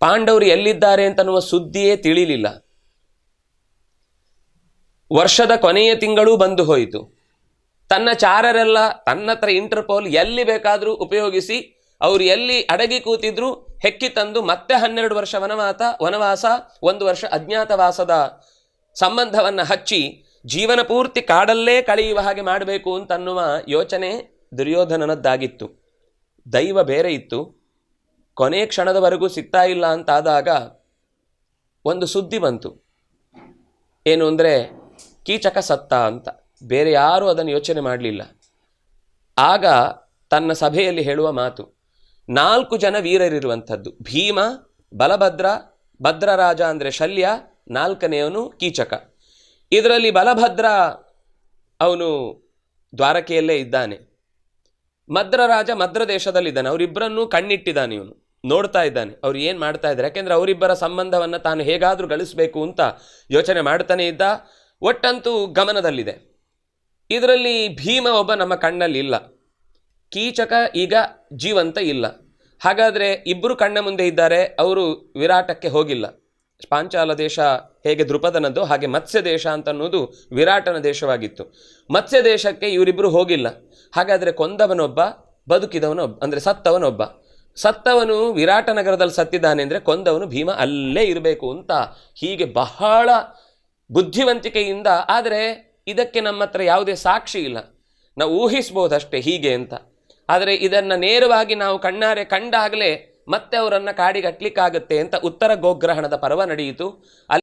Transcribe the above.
ಪಾಂಡವರು ಎಲ್ಲಿದ್ದಾರೆ ಅಂತನ್ನುವ ಸುದ್ದಿಯೇ ತಿಳಿಲಿಲ್ಲ. ವರ್ಷದ ಕೊನೆಯ ತಿಂಗಳೂ ಬಂದು ಹೋಯಿತು. ತನ್ನ ಚಾರರೆಲ್ಲ ತನ್ನತ್ರ ಇಂಟರ್ಪೋಲ್ ಎಲ್ಲಿ ಬೇಕಾದರೂ ಉಪಯೋಗಿಸಿ ಅವರು ಎಲ್ಲಿ ಅಡಗಿ ಕೂತಿದ್ರು ಹೆಕ್ಕಿ ತಂದು ಮತ್ತೆ ಹನ್ನೆರಡು ವರ್ಷ ವನವಾತ, ವನವಾಸ, ಒಂದು ವರ್ಷ ಅಜ್ಞಾತವಾಸದ ಸಂಬಂಧವನ್ನು ಹಚ್ಚಿ ಜೀವನ ಪೂರ್ತಿ ಕಾಡಲ್ಲೇ ಕಳೆಯುವ ಹಾಗೆ ಮಾಡಬೇಕು ಅಂತನ್ನುವ ಯೋಚನೆ ದುರ್ಯೋಧನನದ್ದಾಗಿತ್ತು. ದೈವ ಬೇರೆ ಇತ್ತು. ಕೊನೆ ಕ್ಷಣದವರೆಗೂ ಸಿಗ್ತಾ ಇಲ್ಲ ಅಂತಾದಾಗ ಒಂದು ಸುದ್ದಿ ಬಂತು. ಏನು ಅಂದರೆ, ಕೀಚಕ ಸತ್ತ ಅಂತ. ಬೇರೆ ಯಾರೂ ಅದನ್ನು ಯೋಚನೆ ಮಾಡಲಿಲ್ಲ. ಆಗ ತನ್ನ ಸಭೆಯಲ್ಲಿ ಹೇಳುವ ಮಾತು, ನಾಲ್ಕು ಜನ ವೀರರಿರುವಂಥದ್ದು, ಭೀಮ, ಬಲಭದ್ರ, ಭದ್ರರಾಜ ಅಂದರೆ ಶಲ್ಯ ನಾಲ್ಕನೆಯವನು ಕೀಚಕ. ಇದರಲ್ಲಿ ಬಲಭದ್ರ ಅವನು ದ್ವಾರಕೆಯಲ್ಲೇ ಇದ್ದಾನೆ. ಮದ್ರರಾಜ ಮದ್ರ ದೇಶದಲ್ಲಿದ್ದಾನೆ. ಅವರಿಬ್ಬರನ್ನೂ ಕಣ್ಣಿಟ್ಟಿದ್ದಾನೆ ಇವನು. ನೋಡ್ತಾ ಇದ್ದಾನೆ. ಅವ್ರು ಏನು ಮಾಡ್ತಾ ಇದ್ದಾರೆ? ಯಾಕೆಂದ್ರೆ ಅವರಿಬ್ಬರ ಸಂಬಂಧವನ್ನು ತಾನು ಹೇಗಾದರೂ ಗಳಿಸಬೇಕು ಅಂತ ಯೋಚನೆ ಮಾಡ್ತಾನೆ ಇದ್ದ. ಒಟ್ಟಂತೂ ಗಮನದಲ್ಲಿದೆ. ಇದರಲ್ಲಿ ಭೀಮ ಒಬ್ಬ ನಮ್ಮ ಕಣ್ಣಲ್ಲಿ ಇಲ್ಲ. ಕೀಚಕ, ಈಗ ಜೀವಂತ ಇಲ್ಲ. ಹಾಗಾದರೆ ಇಬ್ಬರು ಕಣ್ಣ ಮುಂದೆ ಇದ್ದಾರೆ. ಅವರು ವಿರಾಟಕ್ಕೆ ಹೋಗಿಲ್ಲ. ಪಾಂಚಾಲ ದೇಶ ಹೇಗೆ ದೃಪದನದ್ದು ಹಾಗೆ ಮತ್ಸ್ಯ ದೇಶ ಅಂತ ಅನ್ನೋದು ವಿರಾಟನ ದೇಶವಾಗಿತ್ತು. ಮತ್ಸ್ಯ ದೇಶಕ್ಕೆ ಇವರಿಬ್ಬರು ಹೋಗಿಲ್ಲ. ಹಾಗಾದರೆ ಕೊಂದವನೊಬ್ಬ, ಬದುಕಿದವನೊಬ್ಬ, ಅಂದರೆ ಸತ್ತವನೊಬ್ಬ. ಸತ್ತವನು ವಿರಾಟನಗರದಲ್ಲಿ ಸತ್ತಿದ್ದಾನೆ ಅಂದರೆ ಕೊಂದವನು ಭೀಮ ಅಲ್ಲೇ ಇರಬೇಕು ಅಂತ ಹೀಗೆ ಬಹಳ ಬುದ್ಧಿವಂತಿಕೆಯಿಂದ, ಆದರೆ ಇದಕ್ಕೆ ನಮ್ಮ ಹತ್ರ ಯಾವುದೇ ಸಾಕ್ಷಿ ಇಲ್ಲ. ನಾವು ಊಹಿಸ್ಬೋದಷ್ಟೇ ಹೀಗೆ ಅಂತ. ಆದರೆ ಇದನ್ನು ನೇರವಾಗಿ ನಾವು ಕಣ್ಣಾರೆ ಕಂಡಾಗಲೇ ಮತ್ತೆ ಅವರನ್ನು ಕಾಡಿಗಟ್ಲಿಕ್ಕಾಗತ್ತೆ ಅಂತ ಉತ್ತರ ಗೋಗ್ರಹಣದ ಪರ್ವ ನಡೆಯಿತು.